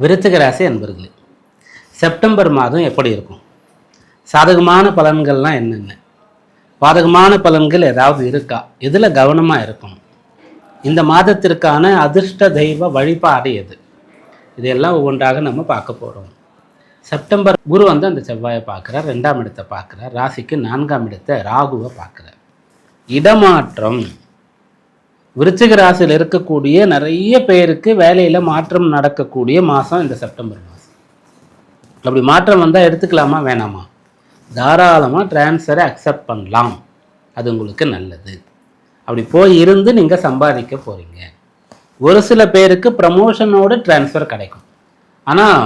விருச்சிக ராசி அன்பர்களே செப்டம்பர் மாதம் எப்படி இருக்கும்? சாதகமான பலன்கள்லாம் என்னென்ன? பாதகமான பலன்கள் ஏதாவது இருக்கா? எதில் கவனமாக இருக்கணும் இந்த மாதத்திற்கான அதிர்ஷ்ட தெய்வ வழிபாடு எது? இதையெல்லாம் ஒவ்வொன்றாக நம்ம பார்க்க போகிறோம் செப்டம்பர் குரு வந்து அந்த செவ்வாயை பார்க்குறார் ரெண்டாம் இடத்தை பார்க்குறார். ராசிக்கு நான்காம் இடத்தை ராகுவை பார்க்குறார். இடமாற்றம். விருச்சிக ராசியில் இருக்கக்கூடிய நிறைய பேருக்கு வேலையில் மாற்றம் நடக்கக்கூடிய மாதம் இந்த செப்டம்பர் மாதம் அப்படி மாற்றம் வந்தால் எடுத்துக்கலாமா வேணாமா? தாராளமாக ட்ரான்ஸ்ஃபரை அக்செப்ட் பண்ணலாம். அது உங்களுக்கு நல்லது. அப்படி போய் இருந்து நீங்கள் சம்பாதிக்க போகிறீங்க ஒரு சில பேருக்கு ப்ரமோஷனோட ட்ரான்ஸ்ஃபர் கிடைக்கும். ஆனால்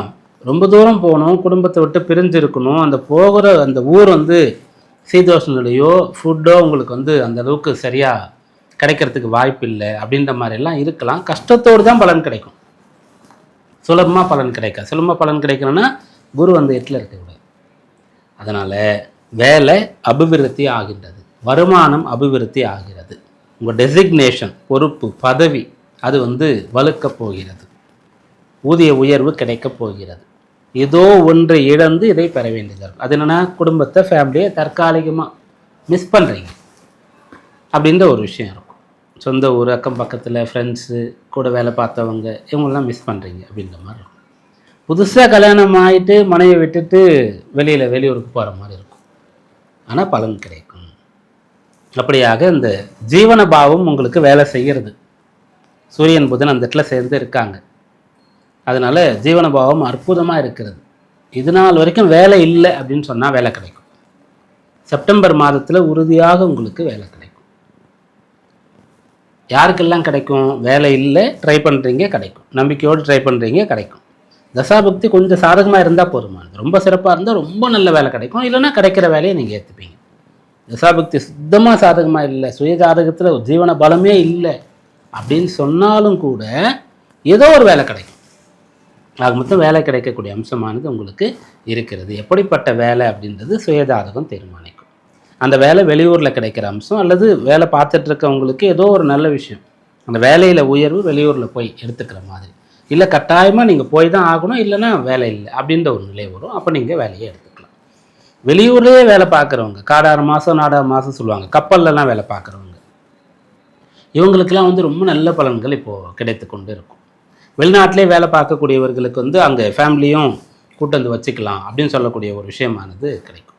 ரொம்ப தூரம் போகணும் குடும்பத்தை விட்டு பிரிஞ்சிருக்கணும் அந்த போகிற அந்த ஊர் வந்து சீதோஷனிலையோ ஃபுட்டோ உங்களுக்கு வந்து அந்த அளவுக்கு சரியாக கிடைக்கிறதுக்கு வாய்ப்பு இல்லை அப்படின்ற மாதிரிலாம் இருக்கலாம். கஷ்டத்தோடு தான் பலன் கிடைக்கும். சுலபமாக பலன் கிடைக்காது. சுலபமாக பலன் கிடைக்கணும்னா குரு அந்த இடத்துல இருக்கக்கூடாது அதனால் வேலை அபிவிருத்தி ஆகின்றது. வருமானம் அபிவிருத்தி ஆகிறது. உங்கள் டெசிக்னேஷன் பொறுப்பு பதவி அது வந்து வலுக்கப் போகிறது. ஊதிய உயர்வு கிடைக்கப் போகிறது. ஏதோ ஒன்றை இழந்து இதை பெற வேண்டியதாக இருக்கும். அது என்னென்னா குடும்பத்தை ஃபேமிலியை தற்காலிகமாக மிஸ் பண்ணுறீங்க அப்படின்ற ஒரு விஷயம் இருக்கும். சொந்த ஊர் அக்கம் பக்கத்தில் ஃப்ரெண்ட்ஸு கூட வேலை பார்த்தவங்க இவங்கெல்லாம் மிஸ் பண்ணுறீங்க அப்படின்ற மாதிரி இருக்கும். புதுசாக கல்யாணம் ஆகிட்டு மனைவி விட்டுட்டு வெளியில் வெளியூருக்கு போகிற மாதிரி இருக்கும். ஆனால் பலன் கிடைக்கும். அப்படியாக இந்த ஜீவன பாவம் உங்களுக்கு வேலை செய்கிறது. சூரியன் புதன் அந்த இடத்துல சேர்ந்து இருக்காங்க. அதனால் ஜீவன பாவம் அற்புதமாக இருக்கிறது. இது நாள் வரைக்கும் வேலை இல்லை அப்படின்னு சொன்னால் வேலை கிடைக்கும். செப்டம்பர் மாதத்தில் உறுதியாக உங்களுக்கு வேலை கிடைக்கும். யாருக்கெல்லாம் கிடைக்கும்? வேலை இல்லை ட்ரை பண்ணுறீங்க கிடைக்கும். நம்பிக்கையோடு ட்ரை பண்ணுறீங்க கிடைக்கும். தசாபக்தி கொஞ்சம் சாதகமாக இருந்தால் போதுமானது. ரொம்ப சிறப்பாக இருந்தால் ரொம்ப நல்ல வேலை கிடைக்கும். இல்லைன்னா கிடைக்கிற வேலையை நீங்கள் ஏற்றுப்பீங்க தசாபக்தி சுத்தமாக சாதகமாக இல்லை. சுய ஜாதகத்தில் ஜீவன பலமே இல்லை. அப்படின்னு சொன்னாலும் கூட ஏதோ ஒரு வேலை கிடைக்கும். ஆக மொத்தம் வேலை கிடைக்கக்கூடிய அம்சமானது உங்களுக்கு இருக்கிறது. எப்படிப்பட்ட வேலை அப்படின்றது சுயஜாதகம் தீர்மானிக்கும். அந்த வேலை வெளியூரில் கிடைக்கிற அம்சம் அல்லது வேலை பார்த்துட்டு இருக்கவங்களுக்கு ஏதோ ஒரு நல்ல விஷயம். அந்த வேலையில் உயர்வு வெளியூரில் போய் எடுத்துக்கிற மாதிரி. இல்லை கட்டாயமாக நீங்கள் போய் தான் ஆகணும் இல்லைன்னா வேலை இல்லை அப்படின்ற ஒரு நிலை வரும். அப்போ நீங்கள் வேலையை எடுத்துக்கலாம். வெளியூர்லேயே வேலை பார்க்குறவங்க காடாறு மாதம் நாடாறு மாதம் சொல்லுவாங்க. கப்பல்லலாம் வேலை பார்க்குறவங்க. இவங்களுக்கெல்லாம் வந்து ரொம்ப நல்ல பலன்கள் இப்போது கிடைத்து கொண்டு இருக்கும். வெளிநாட்டிலே வேலை பார்க்கக்கூடியவர்களுக்கு வந்து அங்கே ஃபேமிலியும் கூட்டு வந்து வச்சுக்கலாம் அப்படின்னு சொல்லக்கூடிய ஒரு விஷயமானது கிடைக்கும்.